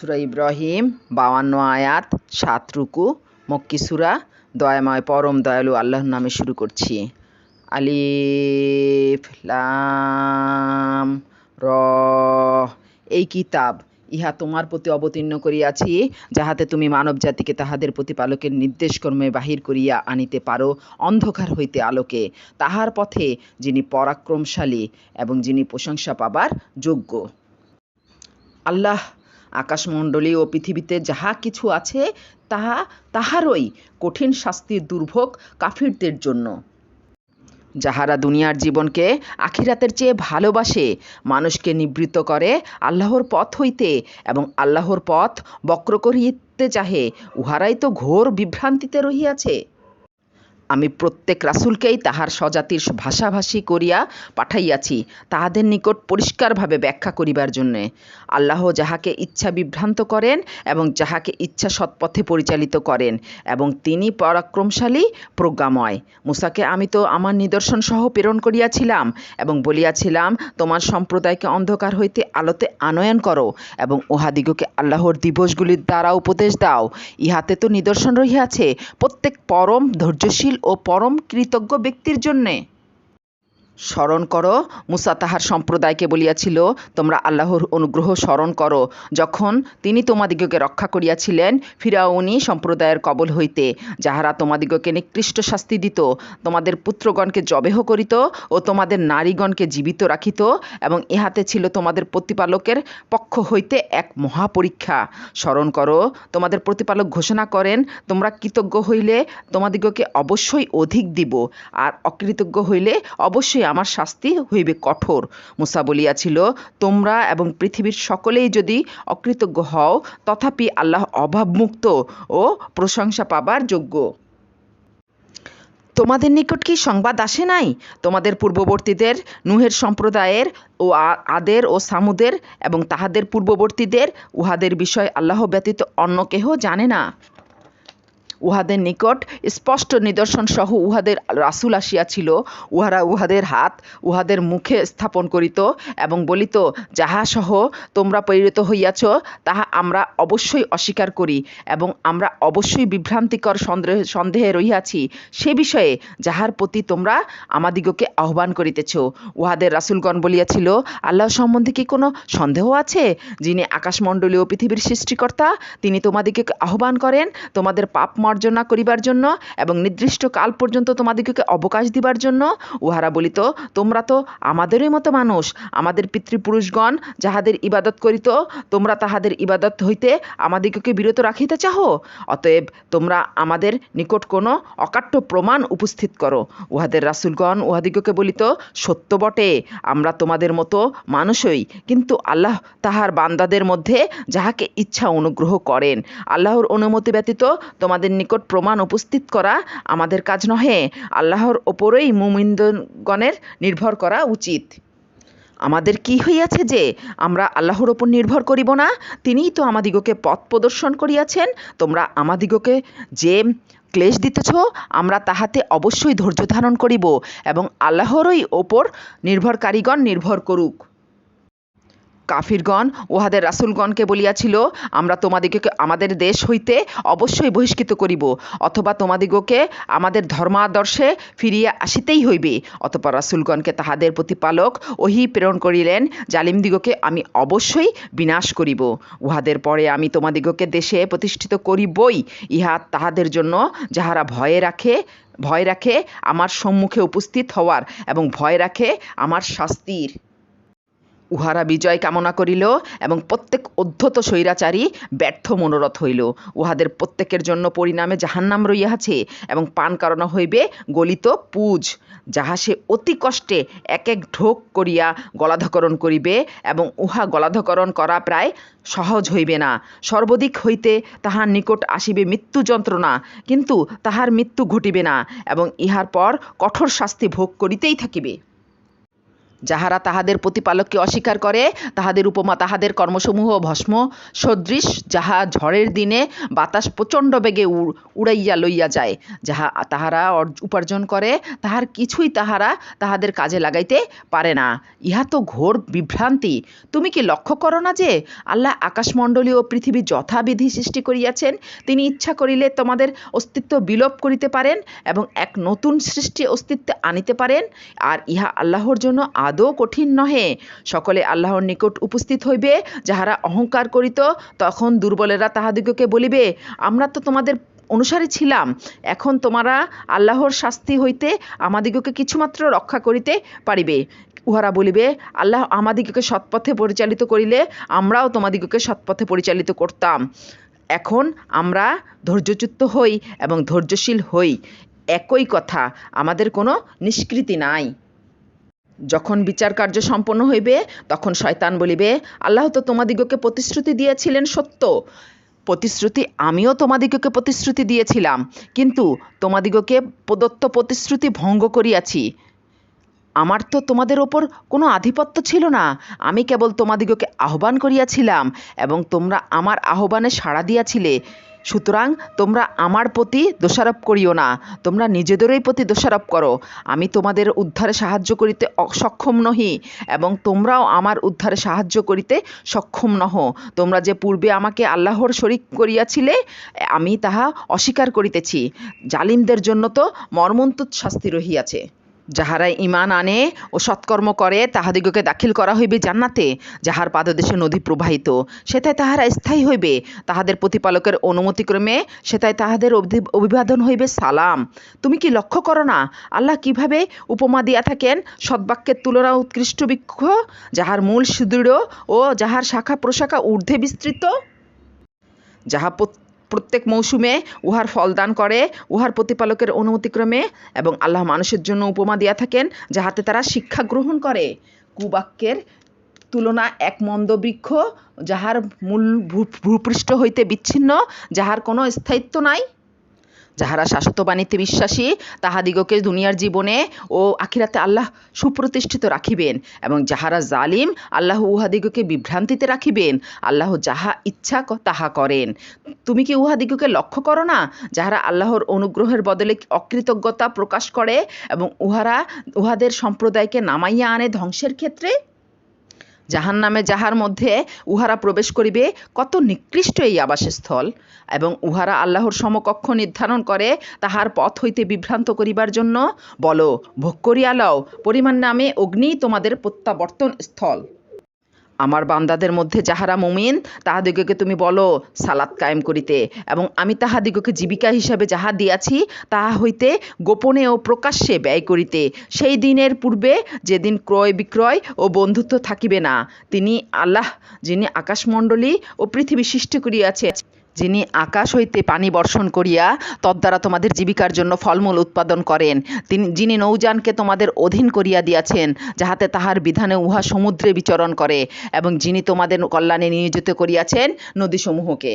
সুরা ইব্রাহিম, বাউান্ন আয়াত, সাত রুকু, মক্কি সুরা, দয়াময় পরম দয়ালু আল্লাহর নামে শুরু করছি। আলিফ, লাম, র, এই কিতাব, ইহা তোমার প্রতি অবতীর্ণ করিয়াছি, যাহাতে তুমি মানব জাতিকে তাহাদের প্রতিপালকের নির্দেশকর্মে বাহির করিয়া আনিতে পারো অন্ধকার হইতে আলোকে। তাহার পথে যিনি পরাক্রমশালী এবং যিনি প্রশংসা পাবার যোগ্য। আল্লাহ আকাশমণ্ডলী ও পৃথিবীতে যাহা কিছু আছে, তাহা তাহারই কঠিন শাস্তির দুর্ভোগ কাফিরদের জন্য। যাহারা দুনিয়ার জীবনকে আখিরাতের চেয়ে ভালোবাসে, মানুষকে নিবৃত্ত করে আল্লাহর পথ হইতে এবং আল্লাহর পথ বক্র করিতে চাহে, উহারাই তো ঘোর বিভ্রান্তিতে রহিয়াছে। আমি প্রত্যেক রাসুলকেই তাহার স্বজাতির ভাষাভাষী করিয়া পাঠাইয়াছি, তাহাদের নিকট পরিষ্কারভাবে ব্যাখ্যা করিবার জন্যে। আল্লাহ যাহাকে ইচ্ছা বিভ্রান্ত করেন এবং যাহাকে ইচ্ছা সৎপথে পরিচালিত করেন এবং তিনি পরাক্রমশালী প্রজ্ঞাময়। মুসাকে আমি তো আমার নিদর্শন সহ প্রেরণ করিয়াছিলাম এবং বলিয়াছিলাম, তোমার সম্প্রদায়কে অন্ধকার হইতে আলোতে আনয়ন করো এবং উহাদিগকে আল্লাহর দিবসগুলির দ্বারা উপদেশ দাও। ইহাতে তো নিদর্শন রহিয়াছে। প্রত্যেক পরম ধৈর্যশীল ও পরম কৃতজ্ঞ ব্যক্তির জন্যে। স্মরণ করো, মুসা তাহার সম্প্রদায়কে বলিয়াছিল, তোমরা আল্লাহর অনুগ্রহ স্মরণ করো। যখন তিনি তোমাদিগকে রক্ষা করিয়াছিলেন, ফিরাউনি সম্প্রদায়ের কবল হইতে, যাহারা তোমাদিগকে নিকৃষ্ট শাস্তি দিত, তোমাদের পুত্রগণকে জবেহ করিত ও তোমাদের নারীগণকে জীবিত রাখিত, এবং ইহাতে ছিল তোমাদের প্রতিপালকের পক্ষ হইতে এক মহাপরীক্ষা। স্মরণ করো, তোমাদের প্রতিপালক ঘোষণা করেন, তোমরা কৃতজ্ঞ হইলে তোমাদিগকে অবশ্যই অধিক দিব, আর অকৃতজ্ঞ হইলে অবশ্যই আমার শাস্তি হইবে কঠোর। মুসা বলিয়াছিল, তোমরা এবং পৃথিবীর সকলেই যদি অকৃতজ্ঞ হও, তথাপি আল্লাহ অভাবমুক্ত ও প্রশংসা পাবার যোগ্য। তোমাদের নিকট কি সংবাদ আসে নাই? তোমাদের পূর্ববর্তীদের, নুহের সম্প্রদায়ের ও আদের ও সামুদের এবং তাহাদের পূর্ববর্তীদের, উহাদের বিষয় আল্লাহ ব্যতীত অন্য কেহ জানে না। উহাদের নিকট স্পষ্ট নিদর্শন সহ উহাদের রাসূল আসিয়াছিল। উহারা উহাদের হাত, উহাদের মুখে স্থাপন করিত এবং বলিত, যাহা সহ তোমরা প্রেরিত হইয়াছ, তাহা আমরা অবশ্যই অস্বীকার করি এবং আমরা অবশ্যই বিভ্রান্তিকর সন্দেহ, সন্দেহে রহিয়াছি। সে বিষয়ে যাহার প্রতি তোমরা আমাদিগকে আহ্বান করিতেছ। উহাদের রাসূলগণ বলিয়াছিল, আল্লাহ সম্বন্ধে কি কোনো সন্দেহ আছে? যিনি আকাশমণ্ডলীয় পৃথিবীর সৃষ্টিকর্তা, তিনি তোমাদিগকে আহ্বান করেন, তোমাদের পাপ মার্জনা করিবার জন্য এবং নির্দিষ্ট কাল পর্যন্ত তোমাদিগকে অবকাশ দিবার জন্য, উহারা বলিত, তোমরা তো আমাদেরই মতো মানুষ, আমাদের পিতৃপুরুষগণ যাহাদের ইবাদত করিত, তোমরা তাহাদের ইবাদত হইতে আমাদিগকে বিরত রাখিতে চাহ? অতএব তোমরা আমাদের নিকট কোনো অকাট্য প্রমাণ উপস্থিত করো। উহাদের রাসূলগণ উহাদিগকে বলিত, সত্য বটে, আমরা তোমাদের মতো মানুষই, কিন্তু আল্লাহ তাহার বান্দাদের মধ্যে যাহাকে ইচ্ছা অনুগ্রহ করেন। আল্লাহর অনুমতি ব্যতীত তোমাদের নিকট প্রমাণ উপস্থিত করা আমাদের কাজ নহে। আল্লাহর ওপরেই মুমিনগণের নির্ভর করা উচিত। আমাদের কি হইয়াছে যে, আমরা আল্লাহর ওপর নির্ভর করিব না? তিনিই তো আমাদিগকে পথ প্রদর্শন করিয়াছেন। তোমরা আমাদিগকে যে ক্লেশ দিতেছ, আমরা তাহাতে অবশ্যই ধৈর্য ধারণ করিব এবং আল্লাহরই ওপর নির্ভরকারীগণ নির্ভর করুক। কাফিরগণ, উহাদের রাসূলগণকে বলিয়াছিল, আমরা তোমাদিগকে, আমাদের দেশ হইতে অবশ্যই বহিষ্কৃত করিব, অথবা তোমাদিগকে আমাদের ধর্মাদর্শে ফিরিয়া আসিতেই হইবে। অতপর রাসূলগণকে তাহাদের প্রতিপালক ওহি প্রেরণ করিলেন, জালিমদিগকে আমি অবশ্যই বিনাশ করিব। উহাদের পরে আমি তোমাদিগকে দেশে প্রতিষ্ঠিত করিবই। ইহা তাহাদের জন্য যাহারা ভয়ে রাখে, ভয় রাখে, আমার সম্মুখে উপস্থিত হওয়ার এবং ভয় রাখে, আমার শাস্তির। উহারা বিজয় কামনা করিল এবং প্রত্যেক অধ্যত স্বৈরাচারী ব্যর্থ মনোরথ হইল। উহাদের প্রত্যেকের জন্য পরিণামে জাহান্নাম রইয়াছে এবং পান কারণ হইবে গলিত পুজ, যাহা সে অতি কষ্টে এক এক ঢোক করিয়া গলাধকরণ করিবে এবং উহা গলাধকরণ করা প্রায় সহজ হইবে না। সর্বদিক হইতে তাহার নিকট আসিবে মৃত্যু যন্ত্রণা, কিন্তু তাহার মৃত্যু ঘটিবে না এবং ইহার পর কঠোর শাস্তি ভোগ করিতেই থাকিবে। যাহারা তাহাদের প্রতিপালককে অস্বীকার করে, তাহাদের উপমা তাহাদের কর্মসমূহ ভস্ম, সদৃশ যাহা ঝড়ের দিনে বাতাস প্রচণ্ড বেগে উড়- উড়াইয়া লইয়া যায়, যাহা তাহারা উপার্জন করে, তাহার কিছুই তাহারা তাহাদের কাজে লাগাইতে পারে না। ইহা তো ঘোর বিভ্রান্তি। তুমি কি লক্ষ্য করো না যে, আল্লাহ আকাশমণ্ডলী ও পৃথিবী যথাবিধি সৃষ্টি করিয়াছেন? তিনি ইচ্ছা করিলে তোমাদের অস্তিত্ব বিলোপ করিতে পারেন এবং এক নতুন সৃষ্টি অস্তিত্বে আনিতে পারেন, আর ইহা আল্লাহর জন্য আদৌ কঠিন নহে। সকলে আল্লাহর নিকট উপস্থিত হইবে, যাহারা অহংকার করিত, তখন দুর্বলেরা তাহাদিগকে বলিবে, আমরা তো তোমাদের অনুসারী ছিলাম। এখন তোমারা আল্লাহর শাস্তি হইতে আমাদিগকে কিছুমাত্র রক্ষা করিতে পারিবে। উহারা বলিবে, আল্লাহ আমাদিগকে সৎপথে পরিচালিত করিলে আমরাও তোমাদিগকে সৎপথে পরিচালিত করতাম। এখন আমরা ধৈর্যচ্যুত হই এবং ধৈর্যশীল হই। একই কথা, আমাদের কোনো নিষ্কৃতি নাই। যখন বিচার কার্য সম্পন্ন হইবে, তখন শয়তান বলিবে, আল্লাহ তো তোমাদিগকে প্রতিশ্রুতি দিয়েছিলেন সত্য। প্রতিশ্রুতি, আমিও তোমাদিগকে প্রতিশ্রুতি দিয়েছিলাম। কিন্তু তোমাদিগকে প্রদত্ত প্রতিশ্রুতি ভঙ্গ করিয়াছি। আমার তো তোমাদের ওপর কোনো আধিপত্য ছিল না। আমি কেবল তোমাদিগকে আহ্বান করিয়াছিলাম এবং তোমরা আমার আহ্বানে সাড়া দিয়াছিলে। সুতরাং তোমরা আমার প্রতি দোষারোপ করিও না। তোমরা নিজেদেরই প্রতি দোষারোপ করো। আমি তোমাদের উদ্ধারে সাহায্য করিতে অসক্ষম নহি এবং তোমরাও আমার উদ্ধারে সাহায্য করিতে সক্ষম নহ। তোমরা যে পূর্বে আমাকে আল্লাহর শরিক করিয়াছিলে আমি তাহা অস্বীকার করিতেছি। জালিমদের জন্য তো মর্মন্তুদ শাস্তি রহিয়াছে। যাহারা ইমান আনে ও সৎকর্ম করে, তাহাদিগকে দাখিল করা হইবে জান্নাতে, যাহার পাদদেশে নদী প্রবাহিত। সেটাই তাহারা স্থায়ী হইবে। তাহাদের প্রতিপালকের অনুমতিক্রমে সেটাই তাহাদের অভি- অভিবাদন হইবে সালাম। তুমি কি লক্ষ্য করো না, আল্লাহ কীভাবে উপমা দিয়া থাকেন? সদ্বাক্যের তুলনা উৎকৃষ্ট বৃক্ষ, যাহার মূল সুদৃঢ় ও যাহার শাখা প্রশাখা ঊর্ধ্বে বিস্তৃত? যাহা প্রত্যেক মৌসুমে উহার ফল দান করে, উহার প্রতিপালকের অনুমতিক্রমে এবং আল্লাহ মানুষের জন্য উপমা দিয়া থাকেন যাহাতে তারা শিক্ষা গ্রহণ করে। কুবাক্যের তুলনা এক মন্দ বৃক্ষ যাহার মূল ভূপৃষ্ঠ হইতে বিচ্ছিন্ন, যাহার কোনো স্থায়িত্ব নাই। যাহারা শাশ্বত বাণীতে বিশ্বাসী, তাহাদিগকে দুনিয়ার জীবনে ও আখিরাতে আল্লাহ সুপ্রতিষ্ঠিত রাখিবেন এবং যাহারা জালিম, আল্লাহ উহাদিগকে বিভ্রান্তিতে রাখিবেন। আল্লাহ যাহা ইচ্ছা তাহা করেন। তুমি কি উহাদিগকে লক্ষ্য করো না, যাহারা আল্লাহর অনুগ্রহের বদলে অকৃতজ্ঞতা প্রকাশ করে এবং উহারা, উহাদের সম্প্রদায়কে নামাইয়া আনে ধ্বংসের ক্ষেত্রে? জাহান নামে যাহার মধ্যে উহারা প্রবেশ করিবে, কত নিকৃষ্ট এই আবাসস্থল। এবং উহারা আল্লাহর সমকক্ষ নির্ধারণ করে তাহার পথ হইতে বিভ্রান্ত করিবার জন্য, বলো, ভোগ করিয়া লও, পরিমাণ নামে অগ্নি তোমাদের প্রত্যাবর্তন স্থল। আমার বান্দাদের মধ্যে যাহারা মুমিন, তাহাদিগকে তুমি বলো, সালাত কায়েম করিতে। এবং আমি তাহাদিগকে জীবিকা হিসাবে যাহা দিয়াছি, তাহা হইতে গোপনে ও প্রকাশ্যে ব্যয় করিতে। সেই দিনের পূর্বে যেদিন ক্রয় বিক্রয় ও বন্ধুত্ব থাকিবে না, তিনি আল্লাহ, যিনি আকাশমণ্ডলী ও পৃথিবী সৃষ্টি করিয়াছে যিনি আকাশ হইতে পানি বর্ষণ করিয়া তদ্বারা তোমাদের জীবিকার জন্য ফলমূল উৎপাদন করেন, তিনি, যিনি নৌযানকে তোমাদের অধীন করিয়া দিয়াছেন, যাহাতে তাহার বিধানে উহা সমুদ্রে বিচরণ করে, এবং যিনি তোমাদের কল্যাণে নিয়োজিত করিয়াছেন নদীসমূহকে।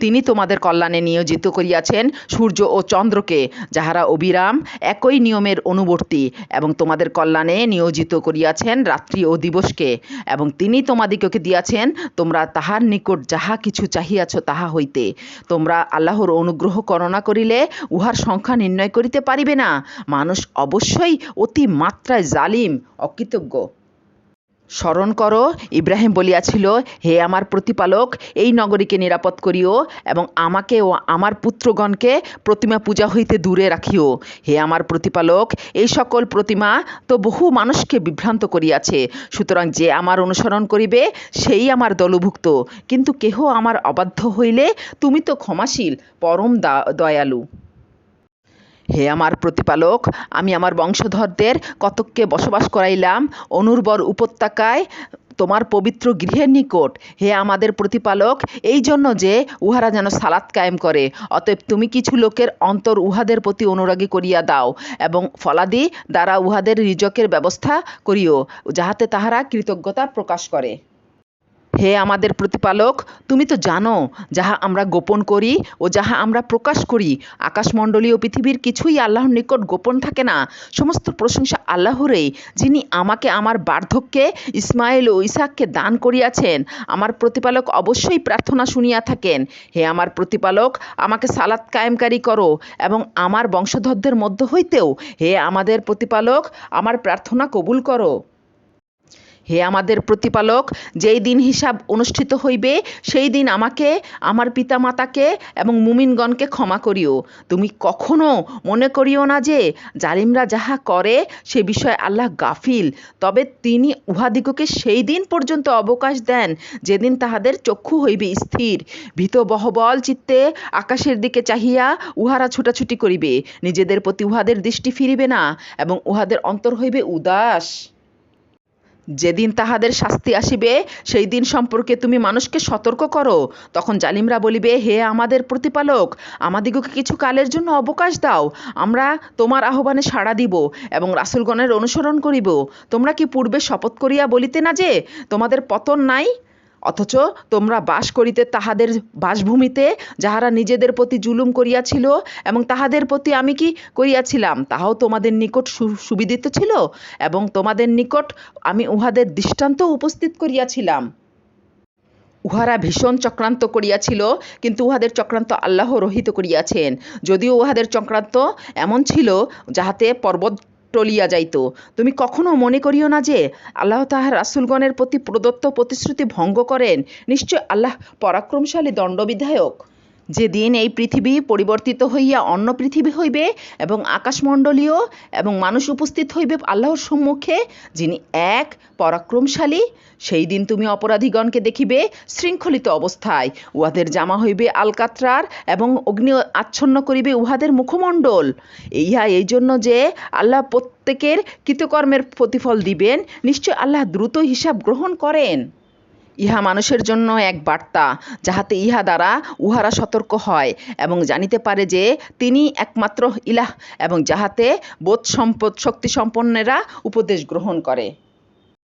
তিনি তোমাদের কল্যাণে নিয়োজিত করিয়াছেন সূর্য ও চন্দ্রকে, যাহারা অবিরাম একই নিয়মের অনুবর্তী এবং তোমাদের কল্যাণে নিয়োজিত করিয়াছেন রাত্রি ও দিবসকে, এবং তিনি তোমাদিগকে দিয়াছেন, তোমরা তাহার নিকট যাহা কিছু চাহিয়াছ তাহা হইতে। তোমরা আল্লাহর অনুগ্রহ করণা করিলে উহার সংখ্যা নির্ণয় করিতে পারিবে না। মানুষ অবশ্যই অতি মাত্রায় জালিম, অকৃতজ্ঞ। স্মরণ করো, ইব্রাহিম বলিয়াছিল, হে আমার প্রতিপালক, এই নগরীকে নিরাপদ করিও এবং আমাকে ও আমার পুত্রগণকে প্রতিমা পূজা হইতে দূরে রাখিও। হে আমার প্রতিপালক, এই সকল প্রতিমা তো বহু মানুষকে বিভ্রান্ত করিয়াছে। সুতরাং যে আমার অনুসরণ করিবে, সেই আমার দলভুক্ত। কিন্তু কেহ আমার অবাধ্য হইলে তুমি তো ক্ষমাশীল, পরম দয়ালু। হে আমার প্রতিপালক, আমি আমার বংশধরদের কতককে বসবাস করাইলাম, অনুর্বর উপত্যকায় তোমার পবিত্র গৃহের নিকট। হে আমাদের প্রতিপালক, এই জন্য যে উহারা যেন সালাত কায়েম করে, অতএব তুমি কিছু লোকের অন্তর উহাদের প্রতি অনুরাগী করিয়া দাও এবং ফলাদি দ্বারা উহাদের রিজকের ব্যবস্থা করিও, যাহাতে তাহারা কৃতজ্ঞতা প্রকাশ করে। হে আমাদের প্রতিপালক, তুমি তো জানো, যাহা আমরা গোপন করি ও যাহা আমরা প্রকাশ করি, আকাশমণ্ডলী ও পৃথিবীর কিছুই আল্লাহর নিকট গোপন থাকে না। সমস্ত প্রশংসা আল্লাহরেই, যিনি আমাকে আমার বার্ধক্যে, ইসমাইল ও ইসাককে দান করিয়াছেন, আমার প্রতিপালক অবশ্যই প্রার্থনা শুনিয়া থাকেন। হে আমার প্রতিপালক, আমাকে সালাত কায়েমকারী করো এবং আমার বংশধরদের মধ্য হইতেও, হে আমাদের প্রতিপালক, আমার প্রার্থনা কবুল করো। হে আমাদের প্রতিপালক, যেই দিন হিসাব অনুষ্ঠিত হইবে, সেই দিন আমাকে, আমার পিতামাতাকে এবং মুমিনগণকে ক্ষমা করিও। তুমি কখনো মনে করিও না যে, জালিমরা যাহা করে, সে বিষয়ে আল্লাহ গাফিল। তবে তিনি উহাদিগকে সেই দিন পর্যন্ত অবকাশ দেন, যেদিন তাহাদের চক্ষু হইবে স্থির। ভীত বহবল চিত্তে আকাশের দিকে চাহিয়া উহারা ছুটাছুটি করিবে। নিজেদের প্রতি উহাদের দৃষ্টি ফিরিবে না, এবং উহাদের অন্তর হইবে উদাস। যেদিন তাহাদের শাস্তি আসিবে, সেই দিন সম্পর্কে তুমি মানুষকে সতর্ক করো। তখন জালিমরা বলিবে, হে আমাদের প্রতিপালক, আমাদিগকে কিছু কালের জন্য অবকাশ দাও। আমরা তোমার আহ্বানে সাড়া দিব এবং রাসুলগণের অনুসরণ করিব। তোমরা কি পূর্বে শপথ করিয়া বলিতে না যে, তোমাদের পতন নাই? অথচ তোমরা বাস করিতে তাহাদের বাসভূমিতে, যাহারা নিজেদের প্রতি জুলুম করিয়াছিল এবং তাহাদের প্রতি আমি কি করিয়াছিলাম, তাহাও তোমাদের নিকট সুবিদিত ছিল এবং তোমাদের নিকট আমি উহাদের দৃষ্টান্ত উপস্থিত করিয়াছিলাম। উহারা ভীষণ চক্রান্ত করিয়াছিল, কিন্তু উহাদের চক্রান্ত আল্লাহ রহিত করিয়াছেন। যদিও উহাদের চক্রান্ত এমন ছিল, যাহাতে পর্বত টলিয়া যাইত। তুমি কখনো মনে করিও না যে আল্লাহ তাহার রাসুলগণের প্রতি প্রদত্ত প্রতিশ্রুতি ভঙ্গ করেন। নিশ্চয় আল্লাহ পরাক্রমশালী দণ্ডবিধায়ক। যেদিন এই পৃথিবী পরিবর্তিত হইয়া অন্য পৃথিবী হইবে এবং আকাশমণ্ডলীয় এবং মানুষ উপস্থিত হইবে আল্লাহর সম্মুখে, যিনি এক, পরাক্রমশালী, সেই দিন তুমি অপরাধীগণকে দেখিবে শৃঙ্খলিত অবস্থায়। উহাদের জামা হইবে আলকাত্রার এবং অগ্নি আচ্ছন্ন করিবে উহাদের মুখমণ্ডল। ইহা এই জন্য যে আল্লাহ প্রত্যেকের কৃতকর্মের প্রতিফল দিবেন, নিশ্চয় আল্লাহ দ্রুত হিসাব গ্রহণ করেন। ইহা মানুষের জন্য এক বার্তা, যাহাতে ইহা দ্বারা উহারা সতর্ক হয় এবং জানিতে পারে যে তিনি একমাত্র ইলাহ এবং যাহাতে বোধ সম্পদ শক্তি সম্পন্নেরা উপদেশ গ্রহণ করে।